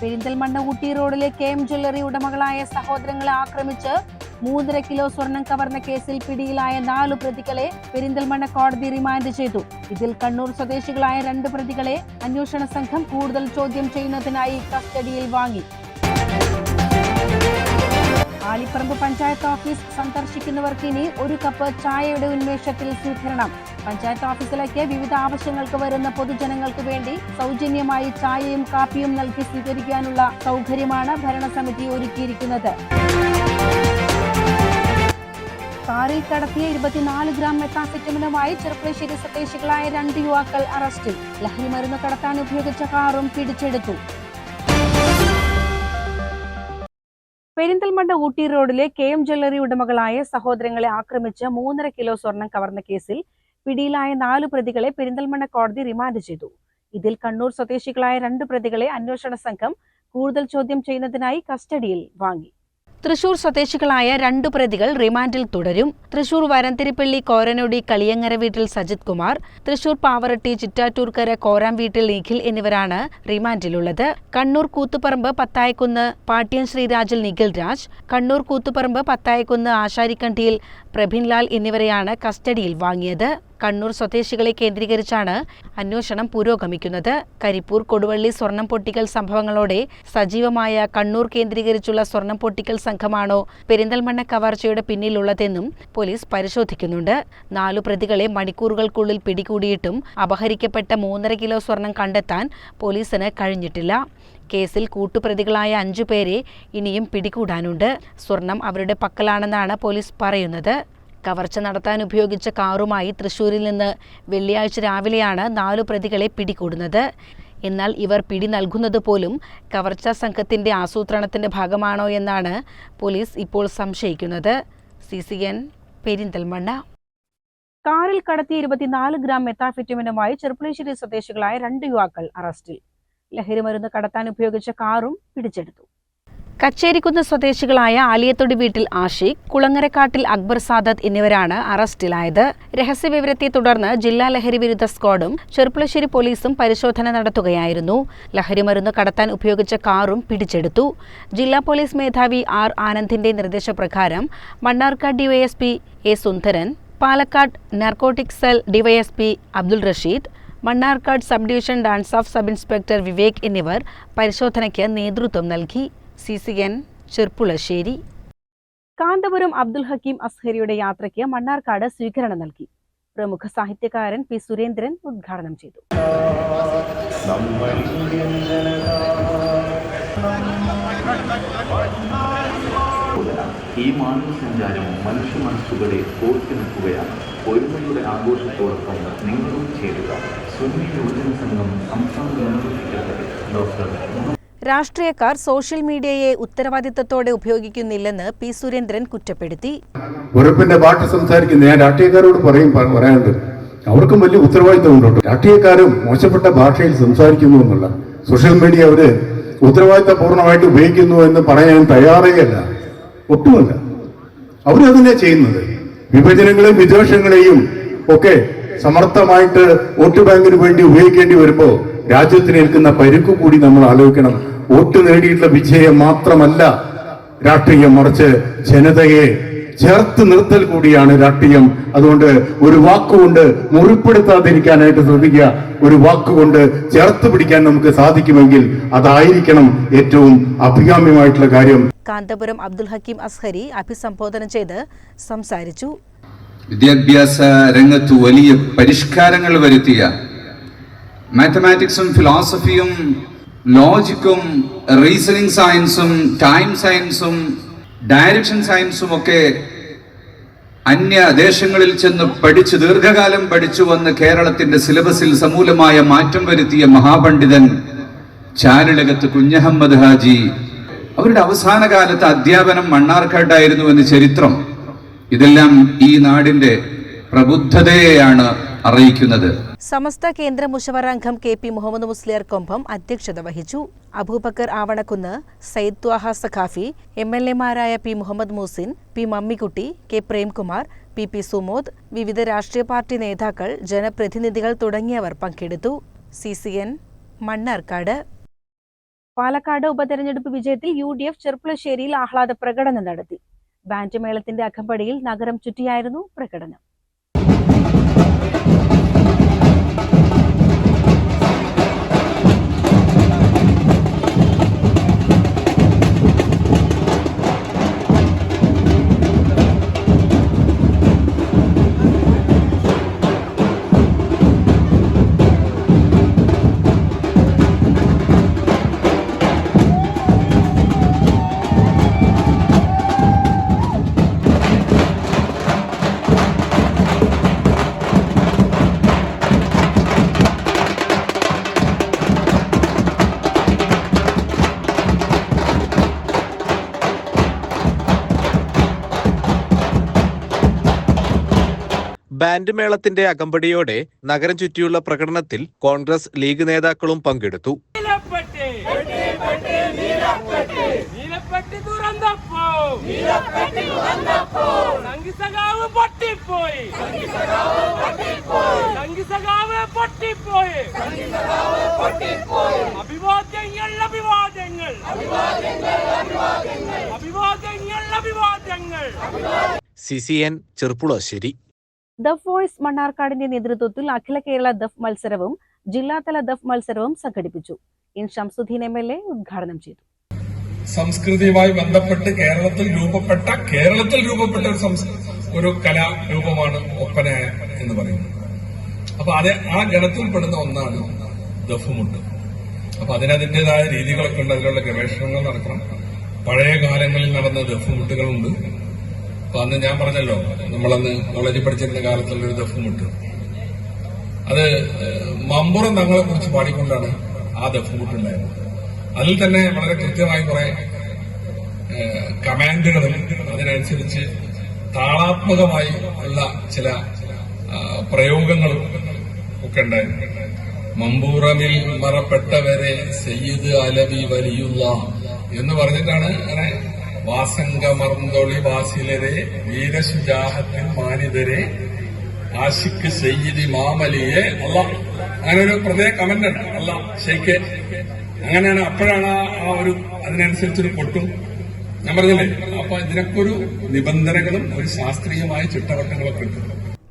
പെരിന്തൽമണ്ണ ഊട്ടി റോഡിലെ K M jewellery ഉടമകളായ സഹോദരങ്ങളെ ആക്രമിച്ച് മൂന്നര കിലോ സ്വർണം കവർന്ന കേസിൽ പിടിയിലായ നാലു പ്രതികളെ പെരിന്തൽമണ്ണ കോടതി റിമാൻഡ് ചെയ്തു. ഇതിൽ കണ്ണൂർ സ്വദേശികളായ രണ്ട് പ്രതികളെ അന്വേഷണ സംഘം കൂടുതൽ ചോദ്യം ചെയ്യുന്നതിനായി കസ്റ്റഡിയിൽ വാങ്ങി. ആലിപ്പറമ്പ് പഞ്ചായത്ത് ഓഫീസ് സന്ദർശിക്കുന്നവർക്ക് ഇനി ഒരു കപ്പ് ചായയുടെ ഉന്മേഷത്തിൽ സ്വീകരണം. പഞ്ചായത്ത് ഓഫീസിലേക്ക് വിവിധ ആവശ്യങ്ങൾക്ക് വരുന്ന പൊതുജനങ്ങൾക്ക് വേണ്ടി സൗജന്യമായി ചായയും കാപ്പിയും നൽകി സ്വീകരിക്കാനുള്ള സൗകര്യമാണ് ഭരണസമിതി ഒരുക്കിയിരിക്കുന്നത്. കാറിൽ കടത്തിയ ഇരുപത്തിനാല് ഗ്രാം മെത്താസെറ്റമിനുമായി ചെറുപ്പശ്ശേരി സ്വദേശികളായ രണ്ട് യുവാക്കൾ അറസ്റ്റിൽ. ലഹരി മരുന്ന് കടത്താൻ ഉപയോഗിച്ച കാറും പിടിച്ചെടുത്തു. പെരിന്തൽമണ്ണ ഊട്ടി റോഡിലെ കെ എം ജ്വല്ലറി ഉടമകളായ സഹോദരങ്ങളെ ആക്രമിച്ച് മൂന്നര കിലോ സ്വർണം കവർന്ന കേസിൽ പിടിയിലായ നാല് പ്രതികളെ പെരിന്തൽമണ്ണ കോടതി റിമാൻഡ് ചെയ്തു. ഇതിൽ കണ്ണൂർ സ്വദേശികളായ രണ്ട് പ്രതികളെ അന്വേഷണ സംഘം കൂടുതൽ ചോദ്യം ചെയ്യുന്നതിനായി കസ്റ്റഡിയിൽ വാങ്ങി. തൃശൂർ സ്വദേശികളായ രണ്ടു പ്രതികൾ റിമാൻഡിൽ തുടരും. തൃശൂർ വരന്തിരിപ്പള്ളി കോരനൊടി കളിയങ്ങര വീട്ടിൽ സജിത് കുമാർ തൃശൂർ പാവറട്ടി ചിറ്റാറ്റൂർക്കര കോരാം വീട്ടിൽ നിഖിൽ എന്നിവരാണ് റിമാൻഡിലുള്ളത്. കണ്ണൂർ കൂത്തുപറമ്പ് പത്തായക്കുന്ന് പാട്യൻ ശ്രീരാജിൽ നിഖിൽ രാജ് കണ്ണൂർ കൂത്തുപറമ്പ് പത്തായക്കുന്ന് ആശാരിക്കണ്ടിയിൽ പ്രഭിൻലാൽ എന്നിവരെയാണ് കസ്റ്റഡിയിൽ വാങ്ങിയത്. കണ്ണൂർ സ്വദേശികളെ കേന്ദ്രീകരിച്ചാണ് അന്വേഷണം പുരോഗമിക്കുന്നത്. കരിപ്പൂർ കൊടുവള്ളി സ്വർണം പൊട്ടിക്കൽ സംഭവങ്ങളോടെ സജീവമായ കണ്ണൂർ കേന്ദ്രീകരിച്ചുള്ള സ്വർണം പൊട്ടിക്കൽ സംഘമാണോ പെരിന്തൽമണ്ണ കവർച്ചയുടെ പിന്നിലുള്ളതെന്നും പോലീസ് പരിശോധിക്കുന്നുണ്ട്. നാലു പ്രതികളെ മണിക്കൂറുകൾക്കുള്ളിൽ പിടികൂടിയിട്ടും അപഹരിക്കപ്പെട്ട മൂന്നര കിലോ സ്വർണം കണ്ടെത്താൻ പോലീസിന് കഴിഞ്ഞിട്ടില്ല. കേസിൽ കൂട്ടുപ്രതികളായ അഞ്ചു പേരെ ഇനിയും പിടികൂടാനുണ്ട്. സ്വർണം അവരുടെ പക്കലാണെന്നാണ് പോലീസ് പറയുന്നത്. കവർച്ച നടത്താൻ ഉപയോഗിച്ച കാറുമായി തൃശൂരിൽ നിന്ന് വെള്ളിയാഴ്ച രാവിലെയാണ് നാലു പ്രതികളെ പിടികൂടുന്നത്. എന്നാൽ ഇവർ പിടി നൽകുന്നത് പോലും കവർച്ചാ സംഘത്തിന്റെ ആസൂത്രണത്തിന്റെ ഭാഗമാണോ എന്നാണ് പോലീസ് ഇപ്പോൾ സംശയിക്കുന്നത്. C C N Perinthalmanna. കാറിൽ കടത്തിയ ഇരുപത്തിനാല് ഗ്രാം മെത്താഫിറ്റമിനുമായി ചെറുപ്പുളശ്ശേരി സ്വദേശികളായ രണ്ട് യുവാക്കൾ അറസ്റ്റിൽ. ലഹരിമരുന്ന് കടത്താൻ ഉപയോഗിച്ച കാറും പിടിച്ചെടുത്തു. കച്ചേരിക്കുന്ന് സ്വദേശികളായ ആലിയത്തൊടി വീട്ടിൽ ആഷിഖ് കുളങ്ങരക്കാട്ടിൽ അക്ബർ സാദത്ത് എന്നിവരാണ് അറസ്റ്റിലായത്. രഹസ്യവിവരത്തെ തുടർന്ന് ജില്ലാ ലഹരി വിരുദ്ധ സ്ക്വാഡും ചെറുപ്പുളശ്ശേരി പോലീസും പരിശോധന നടത്തുകയായിരുന്നു. ലഹരിമരുന്ന് കടത്താൻ ഉപയോഗിച്ച കാറും പിടിച്ചെടുത്തു. ജില്ലാ പോലീസ് മേധാവി ആർ ആനന്ദിന്റെ നിർദ്ദേശപ്രകാരം Mannarkkad DYSP A Sundaran Palakkad narcotic cell DYSP Abdul Rasheed Mannarkkad sub division DANSAF sub inspector Vivek എന്നിവർ പരിശോധനയ്ക്ക് നേതൃത്വം നൽകി. C C N Cherpulassery. Kanthapuram Abdul Hakeem അസ്ഹരിയുടെ യാത്രയ്ക്ക് മണ്ണാർക്കാട് സ്വീകരണം നൽകി. പ്രമുഖ സാഹിത്യകാരൻ പി സുരേന്ദ്രൻ ഉദ്ഘാടനം ചെയ്തു. ഈ മാനവസഞ്ചാരം മനുഷ്യ മനസ്സുകളെ കോർത്തി നിൽക്കുകയാണ് ഒരുമയുടെ ആഘോഷത്തോടൊപ്പം നിങ്ങളും ചേരുക. സുന്നി യുവജന സംഘം സംസ്ഥാന ജനറൽ സെക്രട്ടറി ഡോക്ടർ രാഷ്ട്രീയക്കാർ സോഷ്യൽ മീഡിയയെ ഉത്തരവാദിത്തത്തോടെ ഉപയോഗിക്കുന്നില്ലെന്ന് പി സുരേന്ദ്രൻ കുറ്റപ്പെടുത്തി. വെറുപ്പിന്റെ പാട്ട് സംസാരിക്കുന്ന ഞാൻ രാഷ്ട്രീയക്കാരോട് പറയും പറയാനുണ്ട്. അവർക്കും വലിയ ഉത്തരവാദിത്തം ഉണ്ടോ രാഷ്ട്രീയക്കാരും മോശപ്പെട്ട ഭാഷയിൽ സംസാരിക്കുന്നു എന്നുള്ള സോഷ്യൽ മീഡിയ അവർ ഉത്തരവാദിത്തപൂർണമായിട്ട് ഉപയോഗിക്കുന്നു എന്ന് പറയാൻ തയ്യാറേ അല്ല ഒട്ടുമല്ല. അവരതിനെ ചെയ്യുന്നത്. വിഭജനങ്ങളെയും വിദ്വേഷങ്ങളെയും ഒക്കെ സമർത്ഥമായിട്ട് വോട്ട് ബാങ്കിന് വേണ്ടി ഉപയോഗിക്കേണ്ടി വരുമ്പോൾ രാജ്യത്തിന് ഏൽക്കുന്ന പരുക്ക് കൂടി നമ്മൾ ആലോചിക്കണം. വോട്ട് നേടിയിട്ടുള്ള വിജയം മാത്രമല്ല രാഷ്ട്രീയം മറിച്ച് ജനതയെ ചേർത്ത് നിർത്തൽ കൂടിയാണ് രാഷ്ട്രീയം. അതുകൊണ്ട് ഒരു വാക്കുകൊണ്ട് മുറിപ്പെടുത്താതിരിക്കാനായിട്ട് ശ്രദ്ധിക്കുക. ഒരു വാക്കുകൊണ്ട് ചേർത്ത് പിടിക്കാൻ നമുക്ക് സാധിക്കുമെങ്കിൽ അതായിരിക്കണം ഏറ്റവും അഭികാമ്യമായിട്ടുള്ള കാര്യം. കാന്തപുരം അബ്ദുൽ ഹക്കീം അസ്ഹരി അഭിസംബോധന ചെയ്ത് സംസാരിച്ചു. വിദ്യാഭ്യാസ രംഗത്ത് വലിയ പരിഷ്കാരങ്ങൾ വരുത്തിയ മാത്തമാറ്റിക്സും ഫിലോസഫിയും ലോജിക്കും റീസണിങ് സയൻസും ടൈം സയൻസും ഡയറക്ഷൻ സയൻസും ഒക്കെ അന്യ ദേശങ്ങളിൽ ചെന്ന് പഠിച്ച് ദീർഘകാലം പഠിച്ചു വന്ന് കേരളത്തിന്റെ സിലബസിൽ സമൂലമായ മാറ്റം വരുത്തിയ മഹാപണ്ഡിതൻ ചാരുലകത്ത് കുഞ്ഞഹമ്മദ് ഹാജി. അവരുടെ അവസാന കാലത്ത് അധ്യാപനം മണ്ണാർക്കാട്ടായിരുന്നു എന്ന് ചരിത്രം. ഇതെല്ലാം ഈ നാടിന്റെ പ്രബുദ്ധതയെയാണ് അറിയിക്കുന്നത്. സമസ്ത കേന്ദ്ര മുഷവർ അംഗം കെ പി മുഹമ്മദ് മുസ്ലിയർ കൊമ്പം അധ്യക്ഷത വഹിച്ചു. Abubakar ആവണക്കുന്ന് Sayyid Thwaha Saqafi M L എമാരായ P Muhammad Moosin P Mammikutty K Premkumar P P Sumod വിവിധ രാഷ്ട്രീയ പാർട്ടി നേതാക്കൾ ജനപ്രതിനിധികൾ തുടങ്ങിയവർ പങ്കെടുത്തു. C C N Mannarkkad. Palakkad ഉപതെരഞ്ഞെടുപ്പ് വിജയത്തിൽ യു ഡി എഫ് ചെർപ്പുളശ്ശേരിയിൽ ആഹ്ലാദ പ്രകടനം നടത്തി. ബാൻഡ് മേളത്തിന്റെ അകമ്പടിയിൽ നഗരം ചുറ്റിയായിരുന്നു പ്രകടനം. ബാൻഡ് മേളത്തിന്റെ അകമ്പടിയോടെ നഗരം ചുറ്റിയുള്ള പ്രകടനത്തിൽ കോൺഗ്രസ് ലീഗ് നേതാക്കളും പങ്കെടുത്തു. അഭിവാദ്യങ്ങൾ അഭിവാദ്യങ്ങൾ. അഭിവാദ്യങ്ങൾ അഭിവാദ്യങ്ങൾ. സി സി എൻ ചെറുപ്പുളശ്ശേരി ദഫ് വോയ്സ് മണ്ണാർക്കാടിന്റെ നേതൃത്വത്തിൽ അഖില കേരള ദഫ് മത്സരവും ജില്ലാതല ദഫ് മത്സരവും സംഘടിപ്പിച്ചു. N Shamsudheen M L A ഉദ്ഘാടനം ചെയ്തു. സംസ്കൃതിയുമായി ബന്ധപ്പെട്ട് കേരളത്തിൽ രൂപപ്പെട്ട കേരളത്തിൽ രൂപപ്പെട്ട ഒരു ഒരു കലാരൂപമാണ് ഒപ്പന എന്ന് പറയുന്നത്. അപ്പൊ അത് ആ ഗണത്തിൽപ്പെടുന്ന ഒന്നാണ് ദഫുമുട്ട് അപ്പൊ അതിനതിന്റെതായ രീതികളൊക്കെ ഉണ്ട്. അതിലുള്ള ഗവേഷണങ്ങൾ നടക്കണം. പഴയ കാലങ്ങളിൽ നടന്ന ദഫുമുട്ടുകളുണ്ട്. അപ്പൊ അന്ന് ഞാൻ പറഞ്ഞല്ലോ നമ്മളന്ന് കോളേജിൽ പഠിച്ചിരുന്ന കാലത്തുള്ള ഒരു കിട്ടും അത് മമ്പുറം തങ്ങളെ കുറിച്ച് പാടിക്കൊണ്ടാണ് ആ ദഫും കിട്ടുണ്ടായിരുന്നത് അതിൽ തന്നെ വളരെ കൃത്യമായി കുറെ കമാൻഡുകളും അതിനനുസരിച്ച് താളാത്മകമായി ഉള്ള ചില പ്രയോഗങ്ങളും ഒക്കെ ഉണ്ടായിരുന്നു. മമ്പൂറമിൽ മറപ്പെട്ടവരെ സയ്യിദ് അലവി വലിയുള്ള എന്ന് പറഞ്ഞിട്ടാണ് അങ്ങനെ വാസങ്കമർന്തൊളി വാസിലരെ വീരശുജാഹത്തിൻ മാനിതരെ ആശിക്ക് സയ്യിദി മാമലിയെ അല്ല അങ്ങനെ ഒരു പ്രത്യേക കമന്റ് ഉണ്ട്. അല്ല ഷെയ്ക്ക് അങ്ങനെയാണ് അപ്പോഴാണ് ആ ഒരു അതിനനുസരിച്ചൊരു പൊട്ടും. ഞാൻ പറഞ്ഞില്ലേ? അപ്പൊ ഇതിനൊക്കെ ഒരു നിബന്ധനകളും ഒരു ശാസ്ത്രീയമായ ചിട്ടവട്ടങ്ങളൊക്കെ ഉണ്ട്.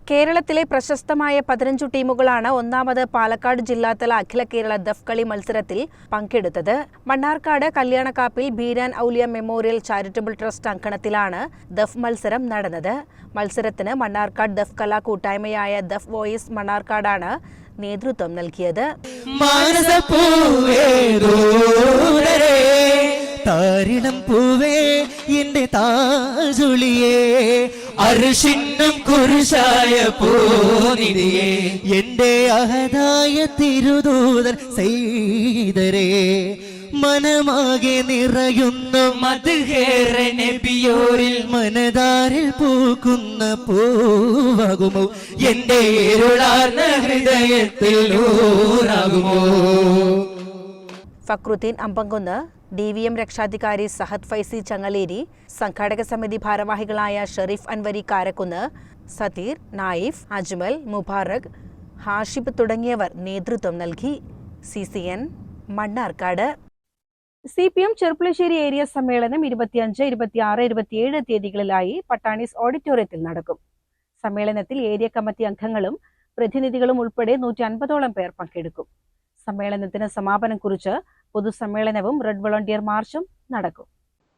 കേരളത്തിലെ പ്രശസ്തമായ പതിനഞ്ചു ടീമുകളാണ് ഒന്നാമത് പാലക്കാട് ജില്ലാതല അഖില കേരള ദഫ് കളി മത്സരത്തിൽ പങ്കെടുത്തത്. Mannarkkad കല്യാണക്കാപ്പിൽ Beeran Auliya memorial charitable trust അങ്കണത്തിലാണ് ദഫ് മത്സരം നടന്നത്. മത്സരത്തിന് മണ്ണാർക്കാട് ദഫ് കലാ കൂട്ടായ്മയായ ദഫ് വോയിസ് മണ്ണാർക്കാടാണ് നേതൃത്വം നൽകിയത്. താരിണം പൂവേ എന്റെ താജുളിയേ. അർഷിന്നം കുരിശായ പൂനിധിയേ. എന്റെ അഹദായ തിരുദൂതൻ സൈതരേ. മനമാകെ നിറയുന്ന മധുഹേറെ നബിയോരിൽ മനതാരിൽ പൂക്കുന്ന പൂവാകുമോ. എന്റെ ഇരുളാർന്ന ഹൃദയത്തിൽ ഊറാകുമോ Fakhruddin Ambankunnu D V M രക്ഷാധികാരി സഹദ് ഫൈസി ചങ്ങലേരി സംഘാടക സമിതി ഭാരവാഹികളായ ഷെറീഫ് അൻവരി കാരക്കുന്ന് സതീർ നായിഫ് അജ്മൽ മുബാറക് ഹാഷിബ് തുടങ്ങിയവർ നേതൃത്വം നൽകി. C C N Mannarkkad. C P M Cherpulassery area സമ്മേളനം ഇരുപത്തിയഞ്ച് ഇരുപത്തിയാറ് ഇരുപത്തിയേഴ് തീയതികളിലായി പട്ടാണീസ് ഓഡിറ്റോറിയത്തിൽ നടക്കും. സമ്മേളനത്തിൽ ഏരിയ കമ്മിറ്റി അംഗങ്ങളും പ്രതിനിധികളും ഉൾപ്പെടെ നൂറ്റി അൻപതോളം പേർ പങ്കെടുക്കും. സമ്മേളനത്തിന് സമാപനം കുറിച്ച് പൊതുസമ്മേളനവും റെഡ് വളണ്ടിയർ മാർച്ചും നടക്കും.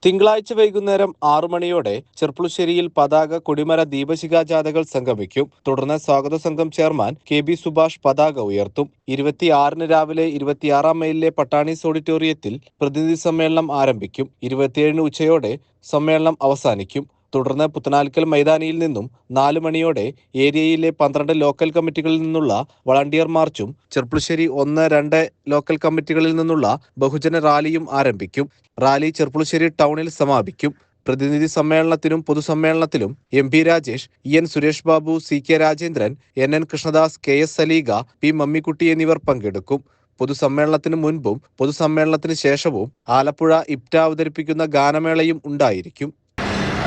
തിങ്കളാഴ്ച വൈകുന്നേരം ആറു മണിയോടെ ചെർപ്പുളശ്ശേരിയിൽ പതാക കൊടിമര ദീപശിഖാ ജാഥകൾ സംഗമിക്കും തുടർന്ന് സ്വാഗത സംഘം ചെയർമാൻ കെ ബി സുഭാഷ് പതാക ഉയർത്തും. ഇരുപത്തിയാറിന് രാവിലെ ഇരുപത്തിയാറാം മൈലിലെ പട്ടാണീസ് ഓഡിറ്റോറിയത്തിൽ പ്രതിനിധി സമ്മേളനം ആരംഭിക്കും. ഇരുപത്തിയേഴിന് ഉച്ചയോടെ സമ്മേളനം അവസാനിക്കും. തുടർന്ന് പുത്തനാൽക്കൽ മൈതാനിയിൽ നിന്നും നാല് മണിയോടെ ഏരിയയിലെ പന്ത്രണ്ട് ലോക്കൽ കമ്മിറ്റികളിൽ നിന്നുള്ള വളണ്ടിയർ മാർച്ചും ചെർപ്പുളശ്ശേരി ഒന്ന് രണ്ട് ലോക്കൽ കമ്മിറ്റികളിൽ നിന്നുള്ള ബഹുജന റാലിയും ആരംഭിക്കും. റാലി ചെർപ്പുളശ്ശേരി ടൗണിൽ സമാപിക്കും. പ്രതിനിധി സമ്മേളനത്തിനും പൊതുസമ്മേളനത്തിലും M P Rajesh E N Suresh Babu C K Rajendran N N Krishnadas K S Saleekha P Mammikutty എന്നിവർ പങ്കെടുക്കും. പൊതുസമ്മേളനത്തിന് മുൻപും പൊതുസമ്മേളനത്തിന് ശേഷവും ആലപ്പുഴ ഇപ്റ്റ അവതരിപ്പിക്കുന്ന ഗാനമേളയും ഉണ്ടായിരിക്കും.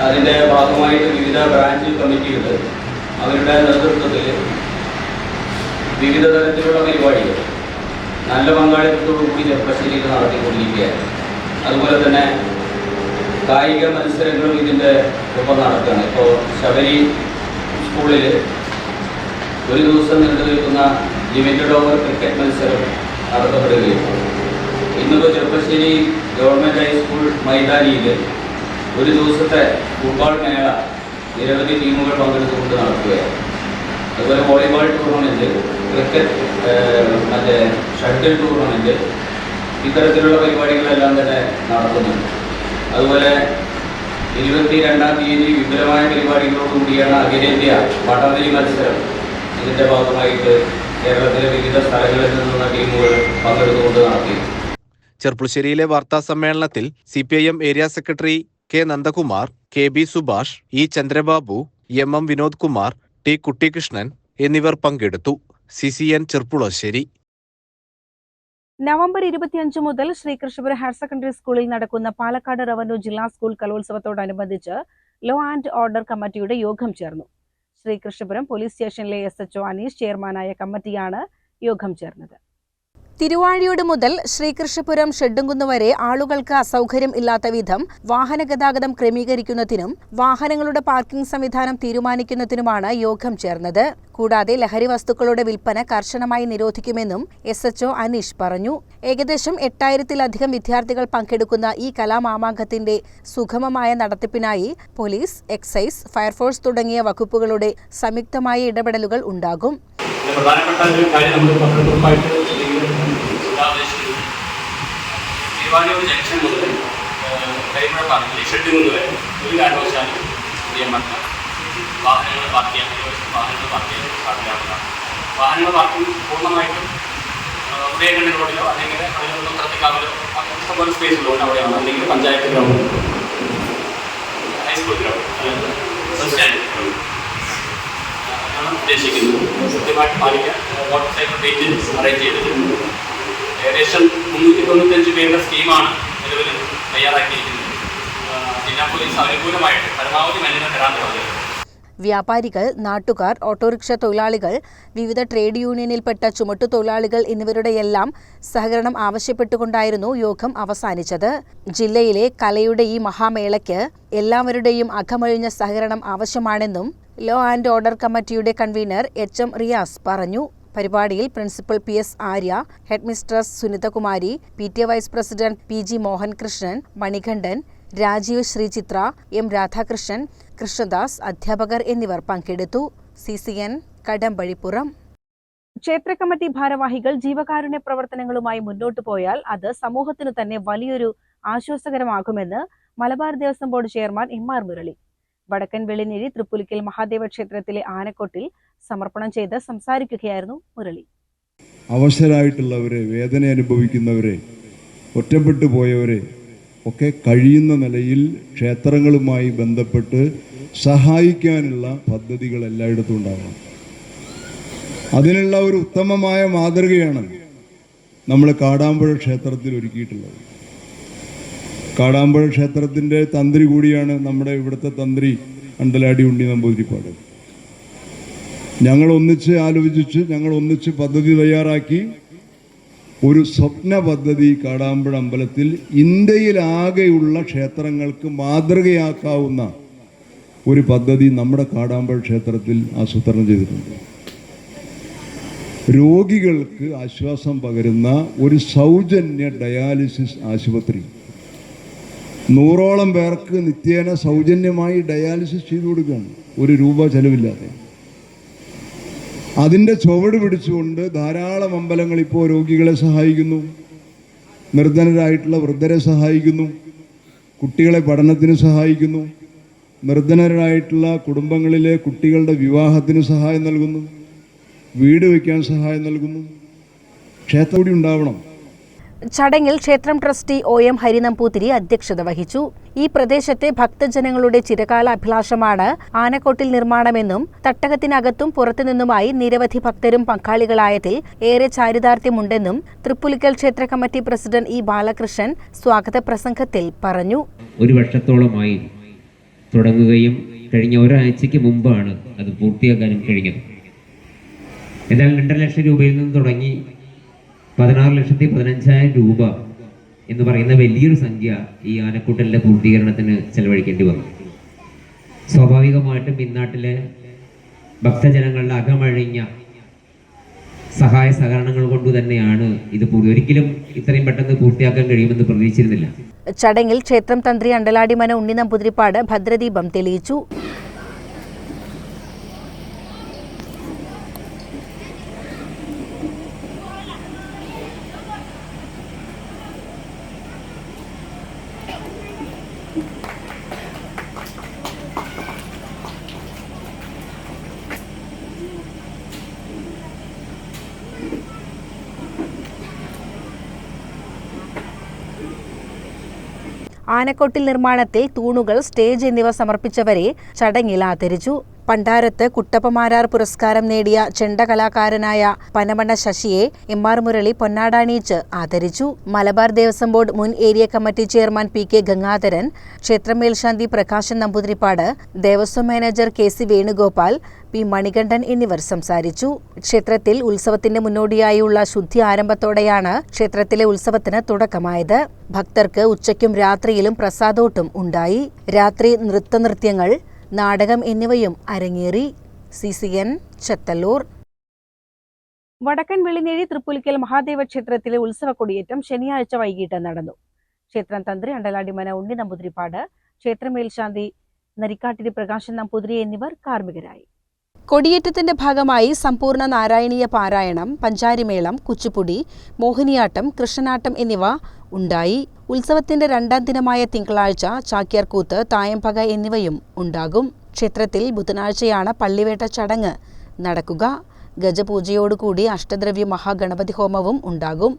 അതിന്റെ ഭാഗമായിട്ട് വിവിധ ബ്രാഞ്ച് കമ്മിറ്റികൾ അവരുടെ നേതൃത്വത്തിൽ വിവിധ തരത്തിലുള്ള പരിപാടികൾ നല്ല പങ്കാളിത്തത്തോടുകൂടി ചെറുപ്പശ്ശേരിയിൽ നടത്തിക്കൊണ്ടിരിക്കുകയാണ്. അതുപോലെ തന്നെ കായിക മത്സരങ്ങളും ഇതിന്റെ ഒപ്പം നടക്കുകയാണ്. ഇപ്പോൾ ശബരി സ്കൂളിൽ ഒരു ദിവസം നീണ്ടു നിൽക്കുന്ന ലിമിറ്റഡ് ഓവർ ക്രിക്കറ്റ് മത്സരം നടത്തപ്പെടുകയും ഇന്നിപ്പോൾ ചെറുപ്പശ്ശേരി ഗവൺമെന്റ് ഹൈസ്കൂൾ മൈതാനിയിൽ ഒരു ദിവസത്തെ ഫുട്ബോൾ മേള നിരവധി ടീമുകൾ പങ്കെടുത്തുകൊണ്ട് നടക്കുകയാണ്. അതുപോലെ വോളിബോൾ ടൂർണമെന്റ് ക്രിക്കറ്റ് മറ്റേ ഷട്ടിൽ ടൂർണമെന്റ് ഇത്തരത്തിലുള്ള പരിപാടികളെല്ലാം തന്നെ നടത്തുന്നുണ്ട്. അതുപോലെ ഇരുപത്തി രണ്ടാം തീയതി വിപുലമായ പരിപാടികളോടുകൂടിയാണ് അഖിലേന്ത്യാ വടംവലി മത്സരം. ഇതിന്റെ ഭാഗമായിട്ട് കേരളത്തിലെ വിവിധ സ്ഥലങ്ങളിൽ നിന്നുള്ള ടീമുകൾ പങ്കെടുത്തുകൊണ്ട് നടത്തി. ചെർപ്പുളശ്ശേരിയിലെ വാർത്താ സമ്മേളനത്തിൽ C area secretary K Nandakumar K B Subhash E Chandrababu M M Vinod Kumar T Kuttikrishnan എന്നിവർ പങ്കെടുത്തു. C C N Cherpulassery. November ഇരുപത്തിയഞ്ച് മുതൽ ശ്രീകൃഷ്ണപുരം ഹയർ സെക്കൻഡറി സ്കൂളിൽ നടക്കുന്ന പാലക്കാട് റവന്യൂ ജില്ലാ സ്കൂൾ കലോത്സവത്തോടനുബന്ധിച്ച് ലോ ആൻഡ് ഓർഡർ കമ്മിറ്റിയുടെ യോഗം ചേർന്നു. ശ്രീകൃഷ്ണപുരം പോലീസ് സ്റ്റേഷനിലെ എസ് എച്ച്ഒ അനീഷ് ചെയർമാനായ കമ്മിറ്റിയാണ് യോഗം ചേർന്നത്. തിരുവാഴിയോട് മുതൽ ശ്രീകൃഷ്ണപുരം ഷെഡുംകുന്ന് വരെ ആളുകൾക്ക് അസൗകര്യം ഇല്ലാത്ത വിധം വാഹന ഗതാഗതം ക്രമീകരിക്കുന്നതിനും വാഹനങ്ങളുടെ പാർക്കിംഗ് സംവിധാനം തീരുമാനിക്കുന്നതിനുമാണ് യോഗം ചേർന്നത്. കൂടാതെ ലഹരി വസ്തുക്കളുടെ വിൽപ്പന കർശനമായി നിരോധിക്കുമെന്നും എസ് എച്ച്ഒ അനീഷ് പറഞ്ഞു. ഏകദേശം എട്ടായിരത്തിലധികം വിദ്യാർത്ഥികൾ പങ്കെടുക്കുന്ന ഈ കലാമാമാങ്കത്തിന്റെ സുഗമമായ നടത്തിപ്പിനായി പോലീസ് എക്സൈസ് ഫയർഫോഴ്സ് തുടങ്ങിയ വകുപ്പുകളുടെ സംയുക്തമായ ഇടപെടലുകൾ ഉണ്ടാകും. പ്രധാനപ്പെട്ട ഒരു കാര്യം നമ്മൾ പത്രക്കുറിപ്പായിട്ട് ഉദ്ദേശിക്കുന്നത് തിരുവാണിയൂർ ജംഗ്ഷൻ മുതൽ കരിമഴ പാർക്കിൽ ഷെഡ് വരെ ഒരു കാരണവശാലും നിയമങ്ങൾ വാഹനങ്ങൾ പാർക്ക് ചെയ്യാൻ വാഹനങ്ങൾ പാർക്ക് ചെയ്യാൻ സാധ്യതയാവുന്നതാണ് വാഹനങ്ങൾ പാർക്കിംഗ് പൂർണമായിട്ടും ഉദയകണ്ണൻ റോഡിലോ അല്ലെങ്കിൽ അതിനുള്ള ഉത്തരത്തിക്കാവിലോ ഇഷ്ടംപോലെ സ്പേസ് ഉള്ളതുകൊണ്ട് അവിടെയാണ് അല്ലെങ്കിൽ panchayat ground high school ground bus stand ground ഉദ്ദേശിക്കുന്നത്. കൃത്യമായിട്ട് പാലിക്കാൻ മോട്ടോർ സൈക്കിൾ വെയിറ്റ് അറേഞ്ച് ചെയ്തിട്ടുണ്ട്. ഏകദേശം മുന്നൂറ്റി തൊണ്ണൂറ്റഞ്ച് പേരുടെ സ്കീമാണ് നിലവിൽ തയ്യാറാക്കിയിരിക്കുന്നത്. ജില്ലാ പോലീസ് അനുകൂലമായിട്ട് പരമാവധി മലിന തരാൻ തുടങ്ങി വ്യാപാരികൾ നാട്ടുകാർ ഓട്ടോറിക്ഷ തൊഴിലാളികൾ വിവിധ ട്രേഡ് യൂണിയനിൽപ്പെട്ട ചുമട്ടു തൊഴിലാളികൾ എന്നിവരുടെയെല്ലാം സഹകരണം ആവശ്യപ്പെട്ടുകൊണ്ടായിരുന്നു യോഗം അവസാനിച്ചത്. ജില്ലയിലെ കലയുടെ ഈ മഹാമേളയ്ക്ക് എല്ലാവരുടെയും അകമഴിഞ്ഞ സഹകരണം ആവശ്യമാണെന്നും ലോ ആൻഡ് ഓർഡർ കമ്മിറ്റിയുടെ കൺവീനർ എച്ച് എം റിയാസ് പറഞ്ഞു. പരിപാടിയിൽ principal P S Arya headmistress Sunithakumari P T vice president P G Mohankrishnan Manikandan Rajeev Sreechithra M Radhakrishnan Krishnadas അധ്യാപകർ എന്നിവർ പങ്കെടുത്തു. C C N Kadampazhipuram. ക്ഷേത്ര കമ്മിറ്റി ഭാരവാഹികൾ ജീവകാരുണ്യ പ്രവർത്തനങ്ങളുമായി മുന്നോട്ടു പോയാൽ അത് സമൂഹത്തിന് തന്നെ വലിയൊരു ആശ്വാസകരമാകുമെന്ന് Malabar Devaswom board chairman M R Murali. വടക്കൻ വെളിനേരി തൃപ്പുലിക്കൽ മഹാദേവ ക്ഷേത്രത്തിലെ ആനക്കൊട്ടിൽ സമർപ്പണം ചെയ്ത് സംസാരിക്കുകയായിരുന്നു മുരളി. അവശരായിട്ടുള്ളവരെ വേദന അനുഭവിക്കുന്നവരെ ഒറ്റപ്പെട്ടു പോയവരെ ഒക്കെ കഴിയുന്ന നിലയിൽ ക്ഷേത്രങ്ങളുമായി ബന്ധപ്പെട്ട് സഹായിക്കാനുള്ള പദ്ധതികൾ എല്ലായിടത്തും ഉണ്ടാവണം. അതിനുള്ള ഒരു ഉത്തമമായ മാതൃകയാണ് നമ്മൾ കാടാമ്പുഴ ക്ഷേത്രത്തിൽ ഒരുക്കിയിട്ടുള്ളത്. കാടാമ്പുഴ ക്ഷേത്രത്തിന്റെ തന്ത്രി കൂടിയാണ് നമ്മുടെ ഇവിടുത്തെ തന്ത്രി അണ്ടലാടി ഉണ്ണി നമ്പൂതിരിപ്പാട് ഞങ്ങൾ ഒന്നിച്ച് ആലോചിച്ച് ഞങ്ങൾ ഒന്നിച്ച് പദ്ധതി തയ്യാറാക്കി. ഒരു സ്വപ്ന പദ്ധതി കാടാമ്പുഴ അമ്പലത്തിൽ ഇന്ത്യയിലാകെയുള്ള ക്ഷേത്രങ്ങൾക്ക് മാതൃകയാക്കാവുന്ന ഒരു പദ്ധതി നമ്മുടെ കാടാമ്പുഴ ക്ഷേത്രത്തിൽ ആസൂത്രണം ചെയ്തിട്ടുണ്ട്. രോഗികൾക്ക് ആശ്വാസം പകരുന്ന ഒരു സൗജന്യ ഡയാലിസിസ് ആശുപത്രി. നൂറോളം പേർക്ക് നിത്യേന സൗജന്യമായി ഡയാലിസിസ് ചെയ്തു കൊടുക്കുകയാണ്. ഒരു രൂപ ചെലവില്ലാതെ. അതിന്റെ ചുവട് പിടിച്ചുകൊണ്ട് ധാരാളം അമ്പലങ്ങൾ ഇപ്പോൾ രോഗികളെ സഹായിക്കുന്നു. നിർധനരായിട്ടുള്ള വൃദ്ധരെ സഹായിക്കുന്നു. കുട്ടികളെ പഠനത്തിന് സഹായിക്കുന്നു. നിർധനരായിട്ടുള്ള കുടുംബങ്ങളിലെ കുട്ടികളുടെ വിവാഹത്തിന് സഹായം നൽകുന്നു. വീട് വയ്ക്കാൻ സഹായം നൽകുന്നു. ക്ഷേത്രം കൂടി ഉണ്ടാവണം. ചടങ്ങിൽ ക്ഷേത്രം ട്രസ്റ്റി ഒ എം ഹരിനമ്പൂതിരി അധ്യക്ഷത വഹിച്ചു. ഈ പ്രദേശത്തെ ഭക്തജനങ്ങളുടെ ചിരകാല അഭിലാഷമാണ് ആനക്കോട്ടിൽ നിർമ്മാണമെന്നും തട്ടകത്തിനകത്തും പുറത്തുനിന്നുമായി നിരവധി ഭക്തരും പങ്കാളികളായതിൽ ഏറെ ചാരിതാർത്ഥ്യമുണ്ടെന്നും തൃപ്പുലിക്കൽ ക്ഷേത്ര കമ്മിറ്റി പ്രസിഡന്റ് ഇ ബാലകൃഷ്ണൻ സ്വാഗത പ്രസംഗത്തിൽ പറഞ്ഞു. ഒരു വർഷത്തോളമായി തുടങ്ങുകയും കഴിഞ്ഞ ഒരാഴ്ചക്ക് മുമ്പാണ് അത് പൂർത്തിയാക്കാനും കഴിഞ്ഞത്. എന്നാൽ രണ്ടര ലക്ഷം രൂപയിൽ നിന്ന് തുടങ്ങി പതിനാറ് ലക്ഷത്തി പതിനഞ്ചായിരം രൂപ എന്ന് പറയുന്ന വലിയൊരു സംഖ്യ ഈ ആനക്കൂട്ടലിന്റെ പൂർത്തീകരണത്തിന് ചെലവഴിക്കേണ്ടി വന്നു. സ്വാഭാവികമായിട്ടും ഇന്നാട്ടിലെ ഭക്തജനങ്ങളുടെ അകമഴിഞ്ഞ സഹായ സഹകരണങ്ങൾ കൊണ്ട് തന്നെയാണ് ഇത് ഒരിക്കലും ഇത്രയും പെട്ടെന്ന് പൂർത്തിയാക്കാൻ കഴിയുമെന്ന് പ്രതീക്ഷിച്ചിരുന്നില്ല. ചടങ്ങിൽ ക്ഷേത്രം തന്ത്രി അണ്ടലാടിമന ഉണ്ണി നമ്പൂതിരിപ്പാട് ഭദ്രദീപം തെളിയിച്ചു. ആനക്കൊട്ടിൽ നിർമ്മാണത്തിൽ തൂണുകൾ സ്റ്റേജ് എന്നിവ സമർപ്പിച്ചവരെ ചടങ്ങിൽ ആദരിച്ചു പണ്ടാരത്ത് കുട്ടപ്പമാരാർ പുരസ്കാരം നേടിയ ചെണ്ട കലാകാരനായ പനമണ്ണ ശശിയെ എം ആർ മുരളി പൊന്നാടാണീച്ച് ആദരിച്ചു. മലബാർ ദേവസ്വം ബോർഡ് മുൻ area committee chairman P K Gangadharan ക്ഷേത്രം മേൽശാന്തി Prakashan Namboothiripad Devaswom manager K C Venugopal P Manikandan എന്നിവർ സംസാരിച്ചു. ക്ഷേത്രത്തിൽ ഉത്സവത്തിന്റെ മുന്നോടിയായുള്ള ശുദ്ധി ആരംഭത്തോടെയാണ് ക്ഷേത്രത്തിലെ ഉത്സവത്തിന് തുടക്കമായത്. ഭക്തർക്ക് ഉച്ചയ്ക്കും രാത്രിയിലും പ്രസാദോട്ടും ഉണ്ടായി. രാത്രി നൃത്തനൃത്യങ്ങൾ നാടകം എന്നിവയും അരങ്ങേറി. C C N Chathallur. വടക്കൻ വെള്ളിനേഴി തൃപ്പുലിക്കൽ മഹാദേവ ക്ഷേത്രത്തിലെ ഉത്സവ കൊടിയേറ്റം ശനിയാഴ്ച വൈകിട്ട് നടന്നു. ക്ഷേത്രം തന്ത്രി അണ്ടലാടിമന ഉണ്ണി നമ്പൂതിരിപ്പാട് ക്ഷേത്രമേൽശാന്തി നരിക്കാട്ടിരി പ്രകാശൻ നമ്പൂതിരി എന്നിവർ കാർമ്മികരായി. കൊടിയേറ്റത്തിന്റെ ഭാഗമായി സമ്പൂർണ നാരായണീയ പാരായണം പഞ്ചാരിമേളം കുച്ചുപുടി മോഹിനിയാട്ടം കൃഷ്ണനാട്ടം എന്നിവ ഉണ്ടായി. ഉത്സവത്തിന്റെ രണ്ടാം ദിനമായ തിങ്കളാഴ്ച ചാക്യാർകൂത്ത് തായമ്പക എന്നിവയും ഉണ്ടാകും. ക്ഷേത്രത്തിൽ ബുധനാഴ്ചയാണ് പള്ളിവേട്ട ചടങ്ങ് നടക്കുക. ഗജപൂജയോടുകൂടി അഷ്ടദ്രവ്യ മഹാഗണപതി ഹോമവും ഉണ്ടാകും.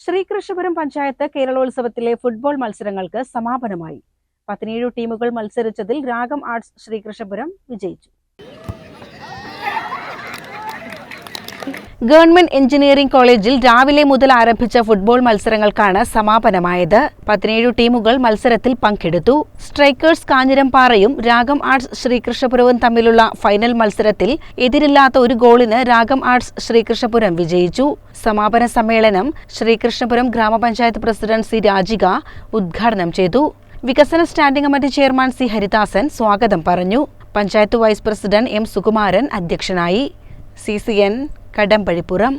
ശ്രീകൃഷ്ണപുരം പഞ്ചായത്ത് കേരളോത്സവത്തിലെ ഫുട്ബോൾ മത്സരങ്ങൾക്ക് സമാപനമായി. പതിനേഴ് ടീമുകൾ മത്സരിച്ചതിൽ രാഗം ആർട്സ് ശ്രീകൃഷ്ണപുരം വിജയിച്ചു. ഗവൺമെന്റ് എഞ്ചിനീയറിംഗ് കോളേജിൽ രാവിലെ മുതൽ ആരംഭിച്ച ഫുട്ബോൾ മത്സരങ്ങൾക്കാണ് സമാപനമായത്. പതിനേഴ് ടീമുകൾ മത്സരത്തിൽ പങ്കെടുത്തു. സ്ട്രൈക്കേഴ്സ് കാഞ്ഞിരംപാറയും രാഗം ആർട്സ് ശ്രീകൃഷ്ണപുരവും തമ്മിലുള്ള ഫൈനൽ മത്സരത്തിൽ എതിരില്ലാത്ത ഒരു ഗോളിന് രാഗം ആർട്സ് ശ്രീകൃഷ്ണപുരം വിജയിച്ചു. സമാപന സമ്മേളനം ശ്രീകൃഷ്ണപുരം ഗ്രാമപഞ്ചായത്ത് പ്രസിഡന്റ് സി രാജിക ഉദ്ഘാടനം ചെയ്തു. വികസന standing committee chairman C Haridasan സ്വാഗതം പറഞ്ഞു. Panchayat vice president M Sukumaran അധ്യക്ഷനായി. C C N Kadampazhipuram.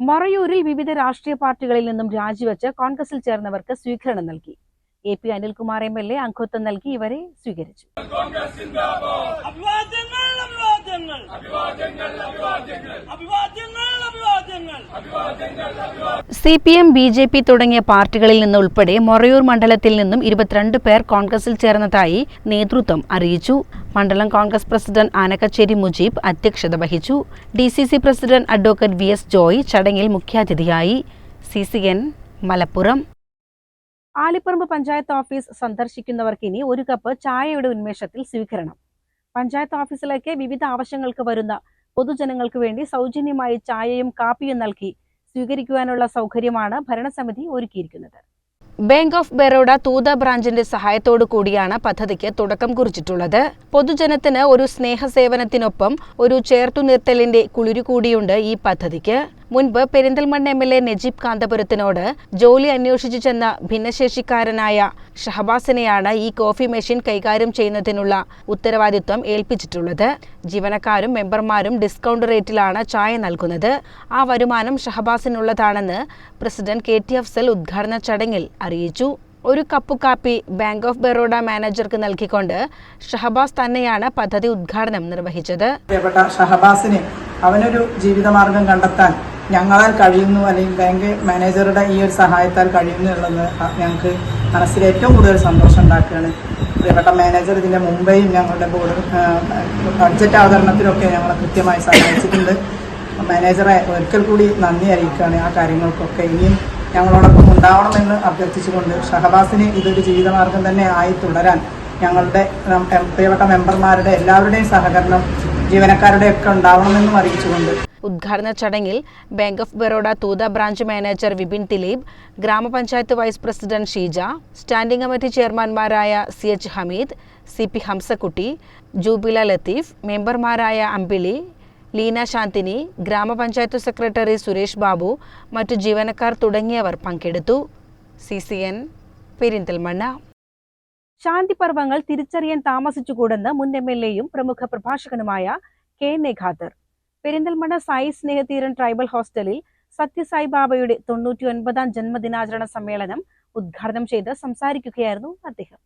മറയൂരിൽ വിവിധ രാഷ്ട്രീയ പാർട്ടികളിൽ നിന്നും രാജിവെച്ച് കോൺഗ്രസിൽ ചേർന്നവർക്ക് സ്വീകരണം നൽകി. A P Anilkumar M L A അംഗത്വം നൽകി ഇവരെ സ്വീകരിച്ചു. അഭിവാദ്യങ്ങൾ അഭിവാദ്യങ്ങൾ. അഭിവാദ്യങ്ങൾ അഭിവാദ്യങ്ങൾ. അഭിവാദ്യങ്ങൾ അഭിവാദ്യങ്ങൾ C P M B J P തുടങ്ങിയ പാർട്ടികളിൽ നിന്ന് ഉൾപ്പെടെ മൊറയൂർ മണ്ഡലത്തിൽ നിന്നും ഇരുപത്തിരണ്ട് പേർ കോൺഗ്രസിൽ ചേർന്നതായി നേതൃത്വം അറിയിച്ചു. മണ്ഡലം കോൺഗ്രസ് പ്രസിഡന്റ് ആനക്കച്ചേരി മുജീബ് അധ്യക്ഷത വഹിച്ചു. D C C president advocate V S Joy ചടങ്ങിൽ മുഖ്യാതിഥിയായി. C C N Malappuram. Alipparamba panchayat office സന്ദർശിക്കുന്നവർക്ക് ഇനി ഒരു കപ്പ് ചായയുടെ ഉന്മേഷത്തിൽ സ്വീകരണം. പഞ്ചായത്ത് ഓഫീസിലേക്ക് വിവിധ ആവശ്യങ്ങൾക്ക് വരുന്ന പൊതുജനങ്ങൾക്ക് വേണ്ടി സൗജന്യമായി ചായയും കാപ്പിയും നൽകി സ്വീകരിക്കുവാനുള്ള സൗകര്യമാണ് ഭരണസമിതി ഒരുക്കിയിരിക്കുന്നത്. ബാങ്ക് ഓഫ് ബറോഡ തൂത ബ്രാഞ്ചിന്റെ സഹായത്തോടു കൂടിയാണ് പദ്ധതിക്ക് തുടക്കം കുറിച്ചിട്ടുള്ളത്. പൊതുജനത്തിന് ഒരു സ്നേഹസേവനത്തിനൊപ്പം ഒരു ചേർത്തുനിർത്തലിന്റെ കുളിരു കൂടിയുണ്ട് ഈ പദ്ധതിക്ക്. മുൻപ് Perinthalmanna M L A Najeeb കാന്തപുരത്തിനോട് ജോലി അന്വേഷിച്ചു ചെന്ന ഭിന്നശേഷിക്കാരനായ ഷഹബാസിനെയാണ് ഈ കോഫി മെഷീൻ കൈകാര്യം ചെയ്യുന്നതിനുള്ള ഉത്തരവാദിത്വം ഏൽപ്പിച്ചിട്ടുള്ളത്. ജീവനക്കാരും മെമ്പർമാരും ഡിസ്കൗണ്ട് റേറ്റിലാണ് ചായ നൽകുന്നത്. ആ വരുമാനം ഷഹബാസിനുള്ളതാണെന്ന് പ്രസിഡന്റ് കെ ടി അഫ്സൽ ഉദ്ഘാടന ചടങ്ങിൽ അറിയിച്ചു. ഒരു കപ്പ് കാപ്പി ബാങ്ക് ഓഫ് ബറോഡ മാനേജർക്ക് നൽകിക്കൊണ്ട് ഷഹബാസ് തന്നെയാണ് പദ്ധതി ഉദ്ഘാടനം നിർവഹിച്ചത്. ഷഹബാസിന് അവനൊരു ജീവിതമാർഗം കണ്ടെത്താൻ ഞങ്ങളാൽ കഴിയുന്നു അല്ലെങ്കിൽ ബാങ്ക് മാനേജറുടെ ഈ ഒരു സഹായത്താൽ കഴിയുന്നു എന്നുള്ളത് ഞങ്ങൾക്ക് മനസ്സിൽ ഏറ്റവും കൂടുതൽ സന്തോഷം ഉണ്ടാക്കുകയാണ്. പ്രിയപ്പെട്ട മാനേജർ ഇതിന്റെ മുമ്പേയും ഞങ്ങളുടെ ബോർഡ് ബഡ്ജറ്റ് അവതരണത്തിലൊക്കെ ഞങ്ങളെ കൃത്യമായി സഹായിച്ചിട്ടുണ്ട്. മാനേജറെ ഒരിക്കൽ കൂടി നന്ദി അറിയിക്കുകയാണ് ആ കാര്യങ്ങൾക്കൊക്കെ. ഇനിയും ഞങ്ങളോടൊപ്പം ഉണ്ടാവണമെന്ന് അഭ്യർത്ഥിച്ചുകൊണ്ട് ഷഹബാസിന് ഇതൊരു ജീവിതമാർഗം തന്നെ ആയി തുടരാൻ ഞങ്ങളുടെ പ്രിയപ്പെട്ട മെമ്പർമാരുടെ എല്ലാവരുടെയും സഹകരണം ജീവനക്കാരുടെയൊക്കെ ഉണ്ടാവണമെന്നും അറിയിച്ചുകൊണ്ട് ഉദ്ഘാടന ചടങ്ങിൽ bank of Baroda Thootha branch manager Vipin Dileep ഗ്രാമപഞ്ചായത്ത് vice president Sheeja standing committee ചെയർമാൻമാരായ C H Hameed C P Hamzakutty Jubila Latheef മെമ്പർമാരായ അമ്പിളി ലീന ശാന്തിനി ഗ്രാമപഞ്ചായത്ത് സെക്രട്ടറി സുരേഷ് ബാബു മറ്റു ജീവനക്കാർ തുടങ്ങിയവർ പങ്കെടുത്തു. C C N Perinthalmanna. ശാന്തിപർവങ്ങൾ തിരിച്ചറിയാൻ താമസിച്ചുകൂടെന്ന് മുൻ എം എൽ എയും പ്രമുഖ പ്രഭാഷകനുമായ K N A Khader Perinthalmanna Sai Snehatheeram tribal ഹോസ്റ്റലിൽ സത്യസായി ബാബയുടെ തൊണ്ണൂറ്റി ഒൻപതാം ജന്മദിനാചരണ സമ്മേളനം ഉദ്ഘാടനം ചെയ്ത് സംസാരിക്കുകയായിരുന്നു അദ്ദേഹം.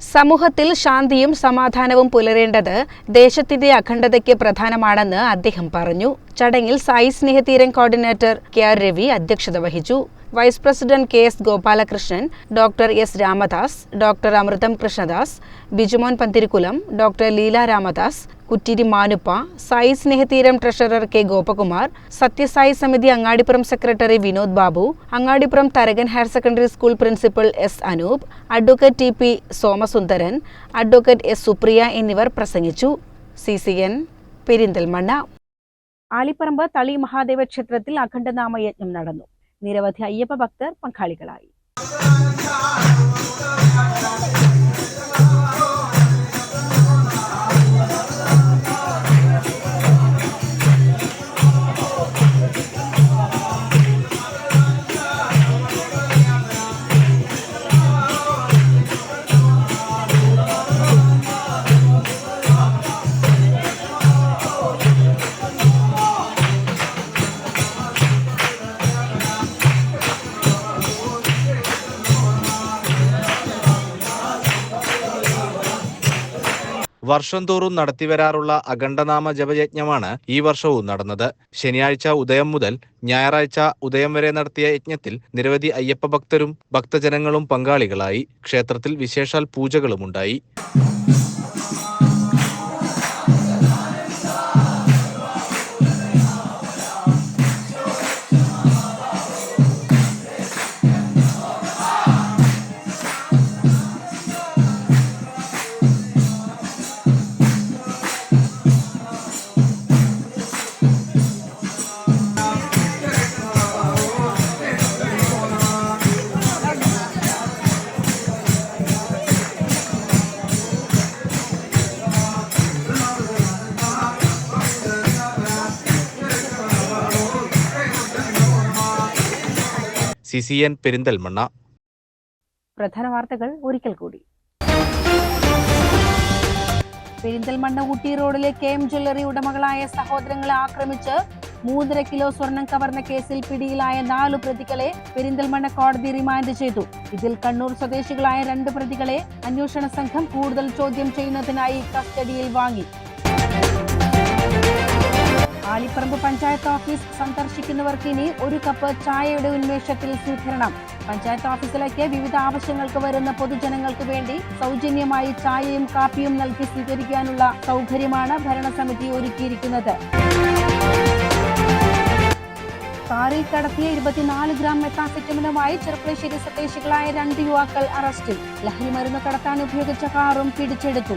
സമൂഹത്തിൽ ശാന്തിയും സമാധാനവും പുലരേണ്ടത് ദേശത്തിന്റെ അഖണ്ഡതയ്ക്ക് പ്രധാനമാണെന്ന് അദ്ദേഹം പറഞ്ഞു. ചടങ്ങിൽ Sai Snehatheeram coordinator K R Ravi അധ്യക്ഷത വഹിച്ചു. Vice president K S Gopalakrishnan doctor S Ramadas doctor Amritham Krishnadas Bijumon Panthirikulam doctor Leela Ramadas Kuttiri Manuppa Sai Snehatheeram treasurer K Gopakumar Sathyasai സമിതി Angadipuram secretary Vinod Babu Angadipuram Tharakan higher secondary school principal S Anoop advocate T P Somasundaran advocate S Supriya എന്നിവർ പ്രസംഗിച്ചു. C C N Perinthalmanna. Alipparamba Thali Mahadeva ക്ഷേത്രത്തിൽ അഖണ്ഡനാമയജ്ഞം നടന്നു. നിരവധി അയ്യപ്പ ഭക്തർ പങ്കാളികളായി. വർഷം തോറും നടത്തിവരാറുള്ള അഖണ്ഡനാമ ജപയജ്ഞമാണ് ഈ വർഷവും നടന്നത്. ശനിയാഴ്ച ഉദയം മുതൽ ഞായറാഴ്ച ഉദയം വരെ നടത്തിയ യജ്ഞത്തിൽ നിരവധി അയ്യപ്പ ഭക്തരും ഭക്തജനങ്ങളും പങ്കാളികളായി. ക്ഷേത്രത്തിൽ വിശേഷാൽ പൂജകളുമുണ്ടായി സി സി എൻ പെരിന്തൽമണ്ണ. പ്രധാന വാർത്തകൾ ഒരിക്കൽ കൂടി. പെരിന്തൽമണ്ണ ഊട്ടി റോഡിലെ കെ എം ജ്വല്ലറി ഉടമകളായ സഹോദരങ്ങളെ ആക്രമിച്ച് മൂന്നര കിലോ സ്വർണം കവർന്ന കേസിൽ പിടിയിലായ നാലു പ്രതികളെ പെരിന്തൽമണ്ണ കോടതി റിമാൻഡ് ചെയ്തു. ഇതിൽ കണ്ണൂർ സ്വദേശികളായ രണ്ട് പ്രതികളെ അന്വേഷണ സംഘം കൂടുതൽ ചോദ്യം ചെയ്യുന്നതിനായി കസ്റ്റഡിയിൽ വാങ്ങി. ആലിപ്പറമ്പ് പഞ്ചായത്ത് ഓഫീസ് സന്ദർശിക്കുന്നവർക്ക് ഇനി ഒരു കപ്പ് ചായയുടെ ഉന്മേഷത്തിൽ സ്വീകരണം. പഞ്ചായത്ത് ഓഫീസിലേക്ക് വിവിധ ആവശ്യങ്ങൾക്ക് വരുന്ന പൊതുജനങ്ങൾക്ക് വേണ്ടി സൗജന്യമായി ചായയും കാപ്പിയും നൽകി സ്വീകരിക്കാനുള്ള സൗകര്യമാണ് ഭരണസമിതി ഒരുക്കിയിരിക്കുന്നത്. കാറിൽ കടത്തിയ ഇരുപത്തിനാല് ഗ്രാം മെത്താസെറ്റമിനുമായി ചെറുപ്പശ്ശേരി സ്വദേശികളായ രണ്ട് യുവാക്കൾ അറസ്റ്റിൽ. ലഹരി മരുന്ന് കടത്താൻ ഉപയോഗിച്ച കാറും പിടിച്ചെടുത്തു.